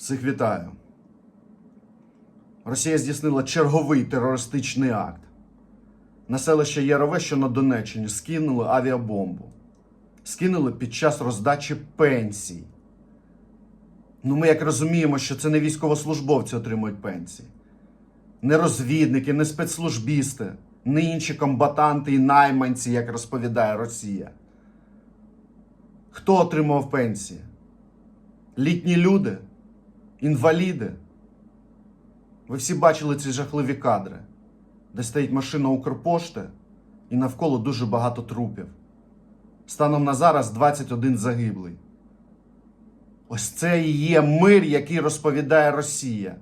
Всіх вітаю. Росія здійснила черговий терористичний акт. На селище Ярове, що на Донеччині, скинули авіабомбу. Скинули під час роздачі пенсій. Ну, ми як розуміємо, що це не військовослужбовці отримують пенсії. Не розвідники, не спецслужбісти, не інші комбатанти і найманці, як розповідає Росія. Хто отримав пенсії? Літні люди, інваліди. Ви всі бачили ці жахливі кадри, де стоїть машина Укрпошти і навколо дуже багато трупів. Станом на зараз 21 загиблий. Ось це і є мир, який розповідає Росія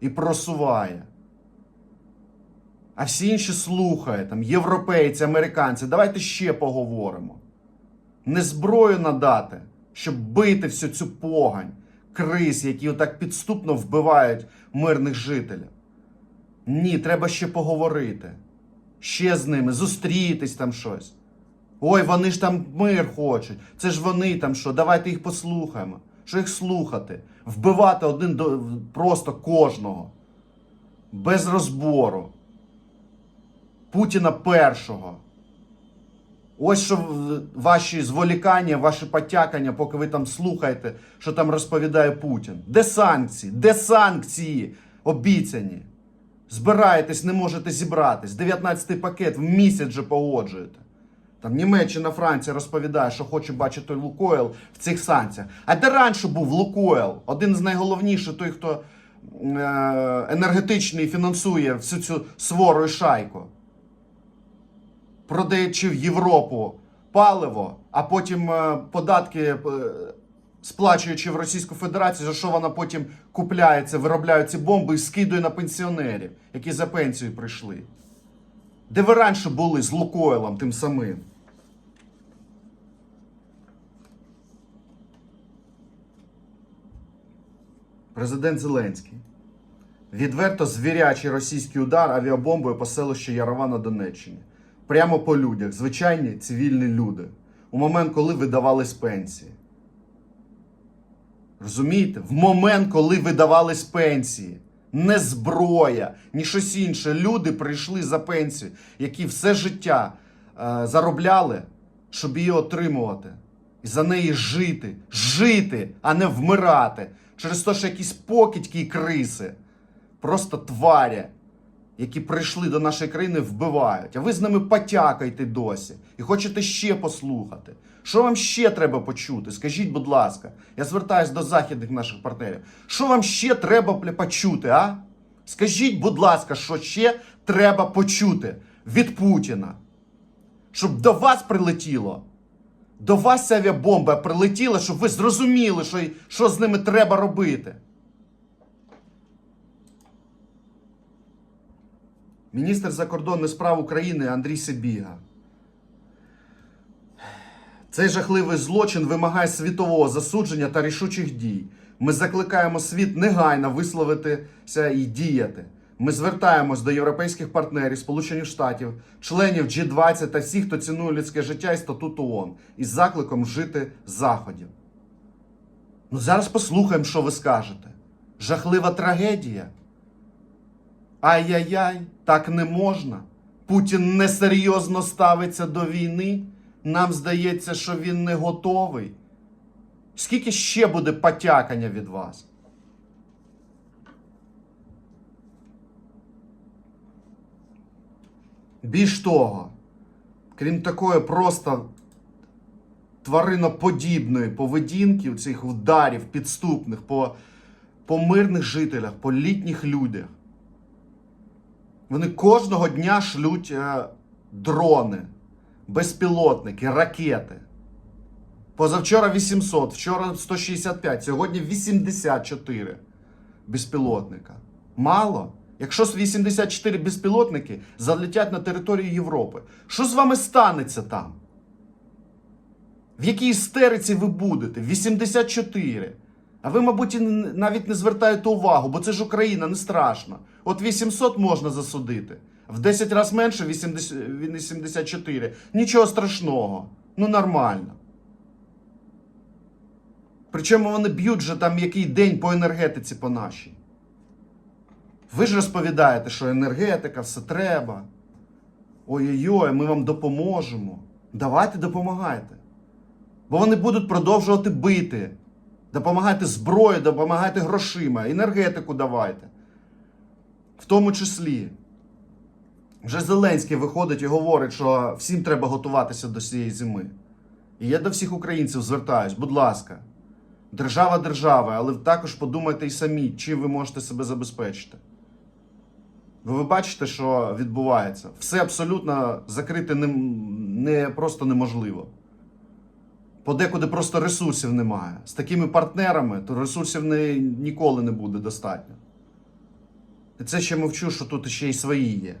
і просуває. А всі інші слухають, там, європейці, американці, давайте ще поговоримо. Не зброю надати, щоб бити всю цю погань, криз, які отак підступно вбивають мирних жителів. Ні, треба ще поговорити. Ще з ними, зустрітись там щось. Ой, вони ж там мир хочуть. Це ж вони там що, давайте їх послухаємо. Що їх слухати? Вбивати один до просто кожного. Без розбору. Путіна першого. Ось що ваші зволікання, ваші потякання, поки ви там слухаєте, що там розповідає Путін. Де санкції? Де санкції обіцяні? Збираєтесь, не можете зібратись. 19-й пакет в місяць же погоджуєте. Там Німеччина, Франція розповідає, що хоче бачити Лукойл в цих санкціях. А де раніше був Лукойл? Один з найголовніших, той, хто е, енергетичний фінансує всю цю свору і шайку продаючи в Європу паливо, а потім е, податки е, сплачуючи в Російську Федерацію, за що вона потім купляється, виробляє ці бомби і скидує на пенсіонерів, які за пенсію прийшли. Де ви раніше були з Лукойлом тим самим? Президент Зеленський. Відверто звірячий російський удар авіабомбою по селищу Ярова на Донеччині. Прямо по людях, звичайні цивільні люди. У момент, коли видавались пенсії. Розумієте? В момент, коли видавались пенсії. Не зброя, ні щось інше. Люди прийшли за пенсію, які все життя е, заробляли, щоб її отримувати. І за неї жити. Жити, а не вмирати. Через те, що якісь покидьки і криси просто тварі, які прийшли до нашої країни, вбивають. А ви з ними потякаєте досі і хочете ще послухати. Що вам ще треба почути? Скажіть, будь ласка, я звертаюся до західних наших партнерів. Що вам ще треба почути, а? Скажіть, будь ласка, що ще треба почути від Путіна? Щоб до вас прилетіло. До вас авіабомба прилетіла, щоб ви зрозуміли, що, що з ними треба робити. Міністр закордонних справ України Андрій Сибіга. Цей жахливий злочин вимагає світового засудження та рішучих дій. Ми закликаємо світ негайно висловитися і діяти. Ми звертаємось до європейських партнерів, Сполучених Штатів, членів G20 та всіх, хто цінує людське життя і статут ООН, із закликом вжити заходів. Ну зараз послухаємо, що ви скажете. Жахлива трагедія. Ай-яй-яй, так не можна. Путін несерйозно ставиться до війни. Нам здається, що він не готовий. Скільки ще буде потякання від вас? Більш того, крім такої просто твариноподібної поведінки, цих ударів підступних по, по мирних жителях, по літніх людях, вони кожного дня шлють е, дрони, безпілотники, ракети. Позавчора 800, вчора 165, сьогодні 84 безпілотника. Мало. Якщо 84 безпілотники залетять на територію Європи, що з вами станеться там? В якій істериці ви будете? 84. А ви, мабуть, навіть не звертаєте увагу, бо це ж Україна, не страшно. От 800 можна засудити. В 10 разів менше 80, 84. Нічого страшного. Ну нормально. Причому вони б'ють вже там який день по енергетиці по нашій. Ви ж розповідаєте, що енергетика, все треба. Ой-ой-ой, ми вам допоможемо. Давайте допомагайте. Бо вони будуть продовжувати бити. Допомагайте зброєю, допомагайте грошима, енергетику давайте. В тому числі. Вже Зеленський виходить і говорить, що всім треба готуватися до цієї зими. І я до всіх українців звертаюсь, будь ласка, держава держава, але також подумайте і самі, чим ви можете себе забезпечити. Бо ви бачите, що відбувається. Все абсолютно закрити не, не просто неможливо. Подекуди просто ресурсів немає. З такими партнерами то ресурсів не, ніколи не буде достатньо. І це ще мовчу, що тут ще й свої є,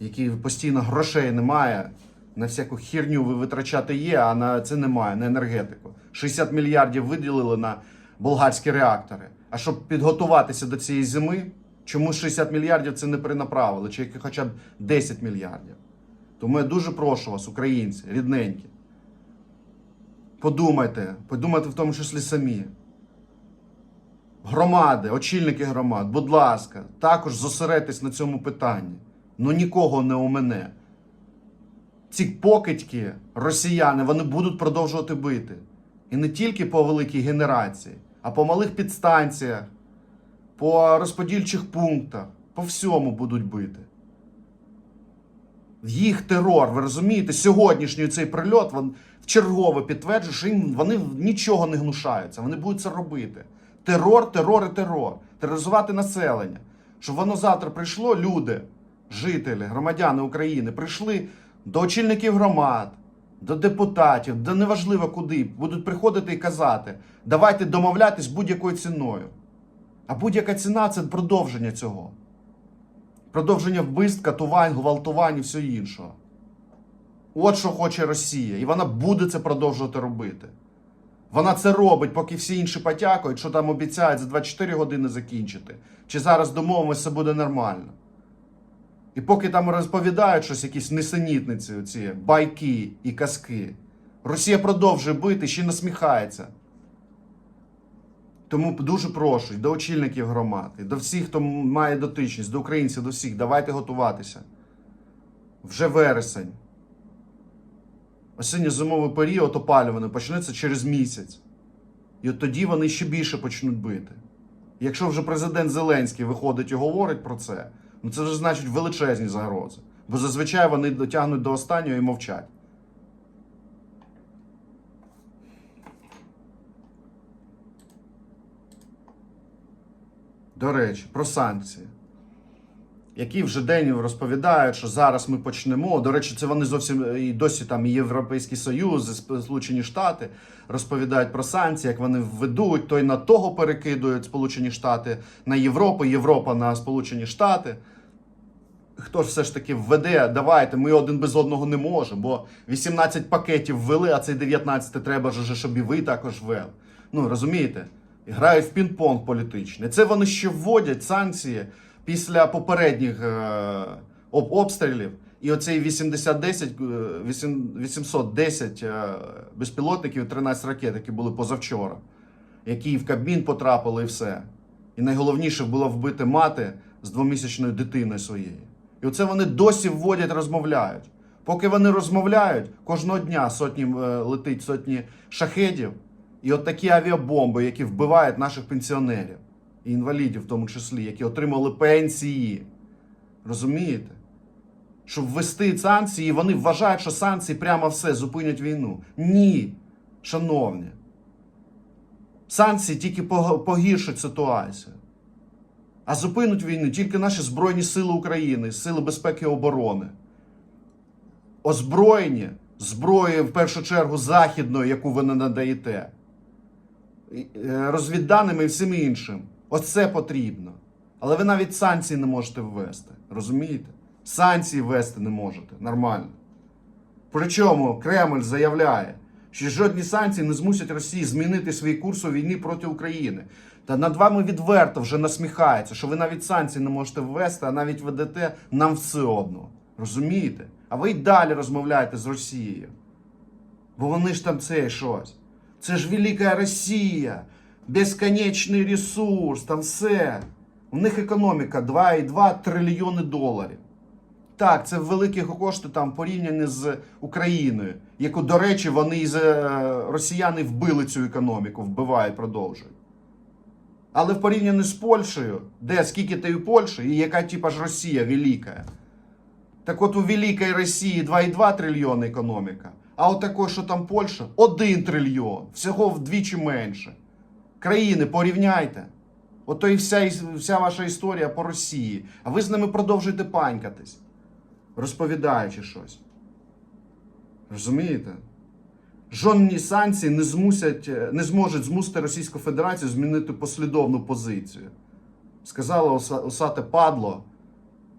які постійно грошей немає. На всяку херню ви витрачати є, а на це немає, на енергетику. 60 мільярдів виділили на болгарські реактори. А щоб підготуватися до цієї зими, чому 60 мільярдів це не перенаправили, чи хоча б 10 мільярдів. Тому я дуже прошу вас, українці, рідненькі. Подумайте, подумайте в тому числі самі. Громади, очільники громад, будь ласка, також зосередьтесь на цьому питанні. Ну нікого не у мене. Ці покидьки, росіяни, вони будуть продовжувати бити. І не тільки по великій генерації, а по малих підстанціях, по розподільчих пунктах, по всьому будуть бити. Їх терор, ви розумієте, сьогоднішній цей прильот він вчергове підтверджує, що їм вони нічого не гнушаються, вони будуть це робити. Терор, терор і терор. Тероризувати населення. Щоб воно завтра прийшло, люди, жителі, громадяни України, прийшли до очільників громад, до депутатів, до неважливо куди, будуть приходити і казати: давайте домовлятись будь-якою ціною. А будь-яка ціна це продовження цього. Продовження вбивств, катувань, гвалтувань і все іншого. От що хоче Росія. І вона буде це продовжувати робити. Вона це робить, поки всі інші потякають, що там обіцяють за 24 години закінчити. Чи зараз домовимося, все буде нормально. І поки там розповідають щось, якісь несенітниці, ці байки і казки, Росія продовжує бити, ще насміхається. Тому дуже прошу до очільників громад, до всіх, хто має дотичність, до українців, до всіх, давайте готуватися. Вже вересень. Осінньо-зимовий період опалюваний почнеться через місяць. І от тоді вони ще більше почнуть бити. Якщо вже президент Зеленський виходить і говорить про це, ну це вже значить величезні загрози. Бо зазвичай вони дотягнуть до останнього і мовчать. До речі, про санкції. Які вже день розповідають, що зараз ми почнемо. До речі, це вони зовсім і досі там і Європейський Союз, і Сполучені Штати розповідають про санкції, як вони введуть, то й на того перекидують Сполучені Штати на Європу, Європа на Сполучені Штати. Хто ж все ж таки введе, давайте, ми один без одного не можемо, бо 18 пакетів ввели, а цей 19 треба ж, щоб і ви також ввели. Ну, розумієте? Грають в пінг-понг політичний. Це вони ще вводять санкції після попередніх е, обстрілів. І оцей 8010, е, 8 810 е, безпілотників, і 13 ракет, які були позавчора, які в Кабмін потрапили і все. І найголовніше було вбити мати з двомісячною дитиною своєю. І оце вони досі вводять, розмовляють. Поки вони розмовляють, кожного дня сотні е, летить сотні шахедів, і от такі авіабомби, які вбивають наших пенсіонерів і інвалідів, в тому числі, які отримали пенсії. Розумієте? Щоб ввести санкції, вони вважають, що санкції прямо все зупинять війну. Ні, шановні. Санкції тільки пог- погіршать ситуацію. А зупинуть війну тільки наші Збройні Сили України, Сили безпеки і оборони. Озброєні зброєю, в першу чергу, західною, яку ви не надаєте, е, розвідданими і всім іншим. Оце потрібно. Але ви навіть санкції не можете ввести. Розумієте? Санкції ввести не можете. Нормально. Причому Кремль заявляє, що жодні санкції не змусять Росії змінити свій курс у війні проти України. Та над вами відверто вже насміхається, що ви навіть санкції не можете ввести, а навіть ведете нам все одно. Розумієте? А ви й далі розмовляєте з Росією. Бо вони ж там це щось. Це ж Велика Росія, безконечний ресурс, там все. У них економіка 2,2 трильйони доларів. Так, це великі кошти там порівняні з Україною, яку, до речі, вони з е, росіяни вбили цю економіку, вбивають, продовжують. Але в порівнянні з Польщею, де скільки ти у Польщі, і яка типа ж Росія велика. Так от у Великій Росії 2,2 трильйони економіка, а от такої, що там Польща, 1 трильйон, всього вдвічі менше. Країни порівняйте. Ото і вся, вся ваша історія по Росії. А ви з ними продовжуєте панькатись, розповідаючи щось. Розумієте? Жодні санкції не, змусять, е, не зможуть змусити Російську Федерацію змінити послідовну позицію. Сказала осате падло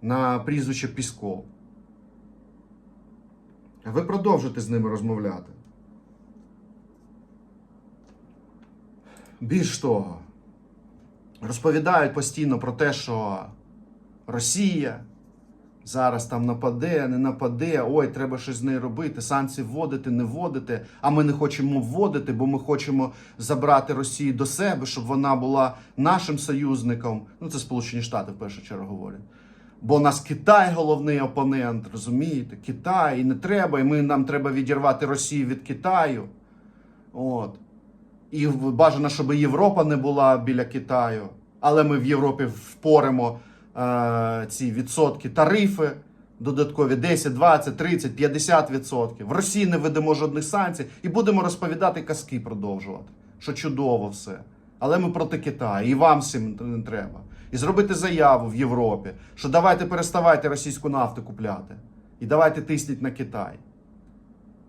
на прізвище Пісков. А ви продовжите з ними розмовляти. Більш того, розповідають постійно про те, що Росія зараз там нападе, не нападе, ой, треба щось з нею робити, санкції вводити, не вводити. А ми не хочемо вводити, бо ми хочемо забрати Росію до себе, щоб вона була нашим союзником. Ну, це Сполучені Штати в першу чергу говорять. Бо у нас Китай головний опонент, розумієте? Китай, і не треба, і ми, нам треба відірвати Росію від Китаю. От. І бажано, щоб Європа не була біля Китаю. Але ми в Європі впоримо е, ці відсотки тарифи додаткові 10, 20, 30, 50 відсотків. В Росії не ведемо жодних санкцій і будемо розповідати казки продовжувати. Що чудово все. Але ми проти Китаю, і вам всім не треба. І зробити заяву в Європі, що давайте переставайте російську нафту купляти. І давайте тисніть на Китай.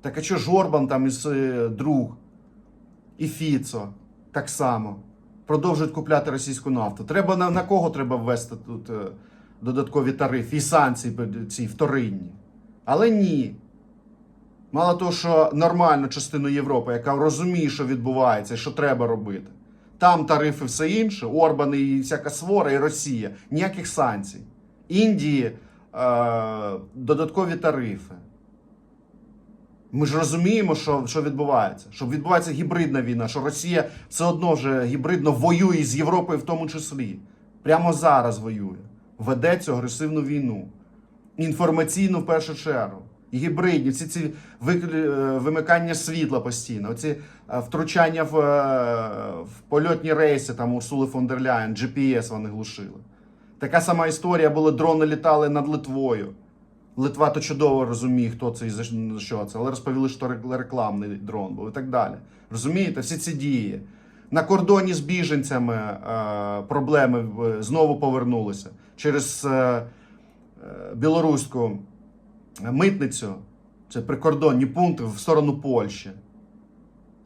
Так а що ж Орбан там із е, друг і Фіцо так само продовжують купляти російську нафту. Треба на, на кого треба ввести тут е, додаткові тарифи і санкції ці вторинні. Але ні. Мало того, що нормальну частину Європи, яка розуміє, що відбувається що треба робити. Там тарифи все інше, Орбан і всяка свора, і Росія. Ніяких санкцій. Індії е, додаткові тарифи. Ми ж розуміємо, що, що відбувається. Що відбувається гібридна війна, що Росія все одно вже гібридно воює з Європою в тому числі. Прямо зараз воює. Веде цю агресивну війну. Інформаційну в першу чергу. І гібридні, всі ці е, вимикання світла постійно, оці е, втручання в, е, в польотні рейси там Урсули фон дер GPS вони глушили. Така сама історія була, дрони літали над Литвою. Литва то чудово розуміє, хто це і за що це, але розповіли, що рекламний дрон був і так далі. Розумієте, всі ці дії. На кордоні з біженцями е, проблеми е, знову повернулися через е, білоруську митницю, це прикордонні пункти в сторону Польщі.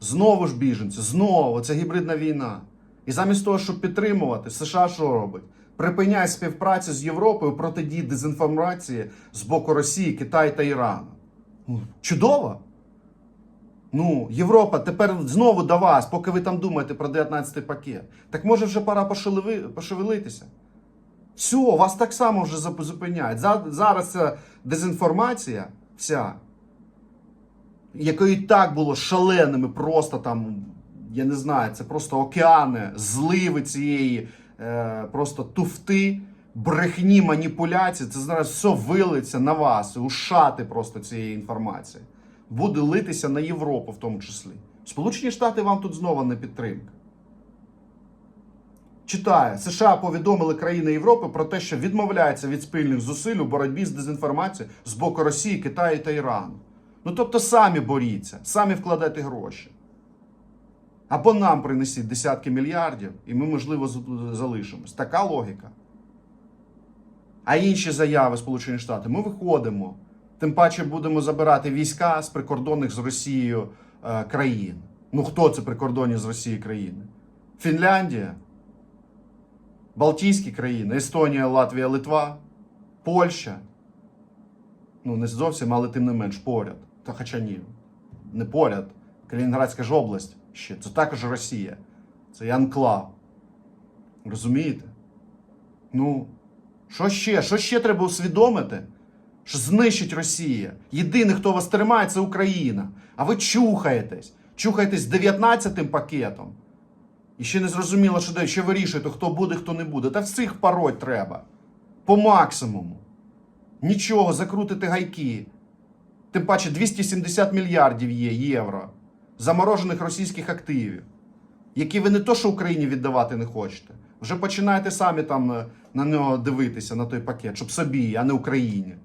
Знову ж біженці, знову це гібридна війна. І замість того, щоб підтримувати, США що робить? Припиняє співпрацю з Європою протидії дезінформації з боку Росії, Китаю та Ірану. Ну, чудово! Ну, Європа тепер знову до вас, поки ви там думаєте про 19-й пакет. Так може вже пора пошевелитися? Все, вас так само вже зупиняють. Зараз ця дезінформація вся, якої так було шаленими, просто там, я не знаю, це просто океани, зливи цієї просто туфти, брехні, маніпуляції. Це зараз все вилиться на вас, ушати просто цієї інформації. Буде литися на Європу в тому числі. Сполучені Штати вам тут знову не підтримка. Читає, США повідомили країни Європи про те, що відмовляються від спільних зусиль у боротьбі з дезінформацією з боку Росії, Китаю та Ірану. Ну тобто самі боріться, самі вкладайте гроші. Або нам принесіть десятки мільярдів, і ми, можливо, залишимось. Така логіка. А інші заяви Сполучені Штати, ми виходимо. Тим паче будемо забирати війська з прикордонних з Росією е, країн. Ну хто це прикордонні з Росією країни? Фінляндія, Балтійські країни, Естонія, Латвія, Литва, Польща. Ну, не зовсім, але тим не менш поряд. Та хоча ні, не поряд. Калінінградська ж область ще. Це також Росія. Це і анклав. Розумієте? Ну, що ще? Що ще треба усвідомити? Що знищить Росія. Єдиний, хто вас тримає, це Україна. А ви чухаєтесь. Чухаєтесь 19-м пакетом. І ще не зрозуміло, що де, ще вирішуєте, хто буде, хто не буде. Та всіх пороть треба. По максимуму. Нічого, закрутити гайки. Тим паче 270 мільярдів є євро заморожених російських активів, які ви не то, що Україні віддавати не хочете. Вже починаєте самі там на, нього дивитися, на той пакет, щоб собі, а не Україні.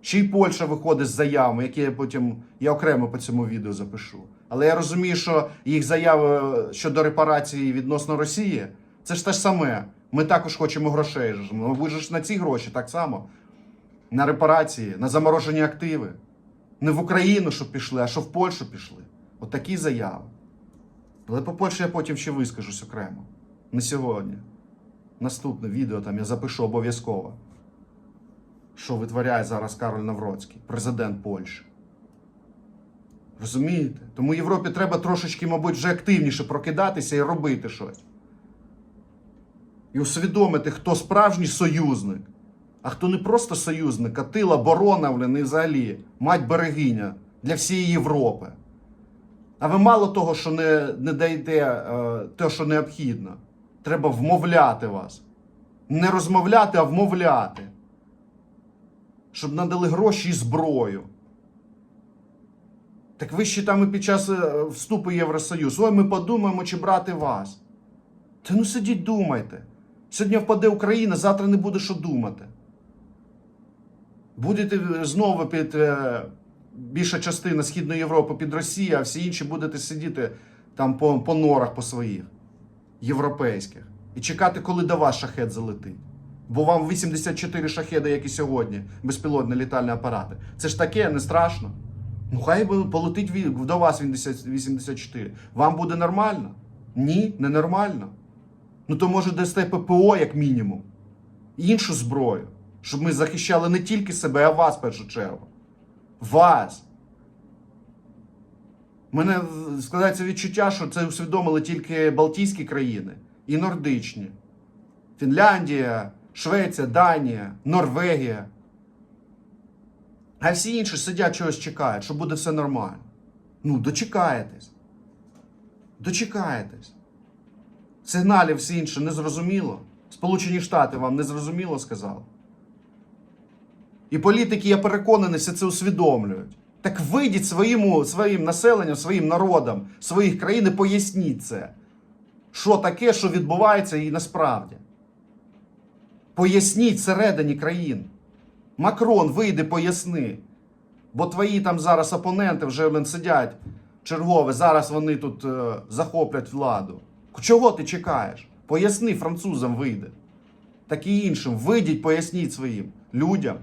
Ще й Польща виходить з заявами, які я потім я окремо по цьому відео запишу. Але я розумію, що їх заяви щодо репарації відносно Росії це ж те ж саме. Ми також хочемо грошей. Ну, Ви ж на ці гроші так само. На репарації, на заморожені активи. Не в Україну, щоб пішли, а що в Польщу пішли. От заяви. Але по Польщі я потім ще вискажусь окремо. Не сьогодні. Наступне відео там я запишу обов'язково. Що витворяє зараз Кароль Навроцький, президент Польщі. Розумієте? Тому Європі треба трошечки, мабуть, вже активніше прокидатися і робити щось. І усвідомити, хто справжній союзник, а хто не просто союзник, а тила, оборона, і взагалі мать берегиня для всієї Європи. А ви мало того, що не, не даєте е, те, що необхідно. Треба вмовляти вас. Не розмовляти, а вмовляти. Щоб надали гроші і зброю. Так ви ще там і під час е, вступу в Євросоюз. Ой, ми подумаємо, чи брати вас. Та ну сидіть, думайте. Сьогодні впаде Україна, завтра не буде що думати. Будете знову під е, більша частина Східної Європи під Росією, а всі інші будете сидіти там по, по норах по своїх європейських і чекати, коли до вас шахет залетить. Бо вам 84 шахеди, як і сьогодні, безпілотні літальні апарати. Це ж таке, не страшно. Ну хай полетить до вас 84. Вам буде нормально? Ні, не нормально. Ну то може дасте ППО як мінімум. Іншу зброю. Щоб ми захищали не тільки себе, а вас в першу чергу. Вас. Мене складається відчуття, що це усвідомили тільки Балтійські країни і нордичні. Фінляндія, Швеція, Данія, Норвегія. А всі інші сидять чогось чекають, що буде все нормально. Ну, дочекаєтесь. Дочекаєтесь. Сигналів всі інші не зрозуміло. Сполучені Штати вам не зрозуміло сказали. І політики, я переконаний, все це усвідомлюють. Так вийдіть своїм, своїм населенням, своїм народам, своїх країн і поясніть це. Що таке, що відбувається і насправді. Поясніть всередині країн. Макрон, вийди, поясни. Бо твої там зараз опоненти вже сидять чергове, зараз вони тут е, захоплять владу. Чого ти чекаєш? Поясни французам вийде. Так і іншим. Вийдіть, поясніть своїм людям,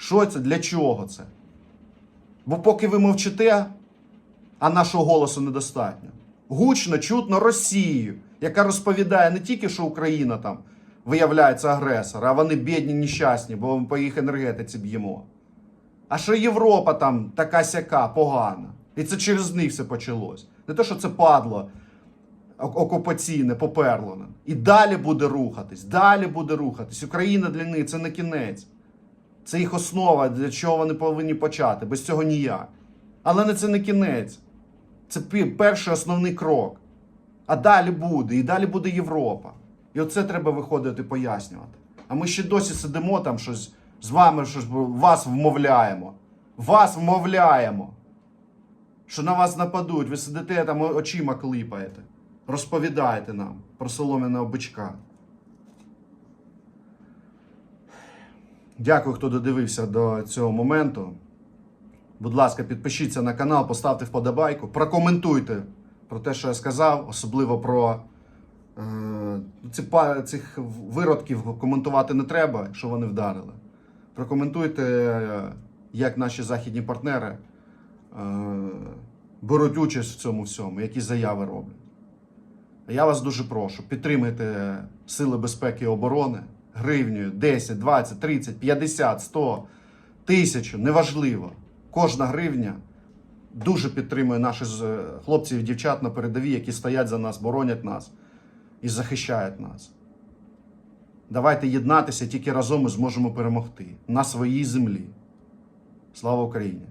що це, для чого це. Бо поки ви мовчите, а нашого голосу недостатньо. Гучно, чутно Росію, яка розповідає не тільки, що Україна там виявляється агресор, а вони бідні, нещасні, бо ми по їх енергетиці б'ємо. А що Європа там така сяка, погана. І це через них все почалось. Не те, що це падло окупаційне, поперло. І далі буде рухатись, далі буде рухатись. Україна для них це не кінець. Це їх основа, для чого вони повинні почати. Без цього ніяк. Але не це не кінець. Це перший основний крок. А далі буде, і далі буде Європа. І оце треба виходити пояснювати. А ми ще досі сидимо там щось з вами, щось вас вмовляємо. Вас вмовляємо. Що на вас нападуть, ви сидите там очима клипаєте. Розповідаєте нам про солом'яного бичка. Дякую, хто додивився до цього моменту. Будь ласка, підпишіться на канал, поставте вподобайку, прокоментуйте про те, що я сказав, особливо про е, цих виродків коментувати не треба, якщо вони вдарили. Прокоментуйте, як наші західні партнери е, беруть участь в цьому всьому, які заяви роблять. Я вас дуже прошу, підтримайте Сили безпеки і оборони гривнею 10, 20, 30, 50, 100, тисячу, неважливо. Кожна гривня дуже підтримує наших хлопців і дівчат на передовій, які стоять за нас, боронять нас і захищають нас. Давайте єднатися, тільки разом ми зможемо перемогти на своїй землі. Слава Україні!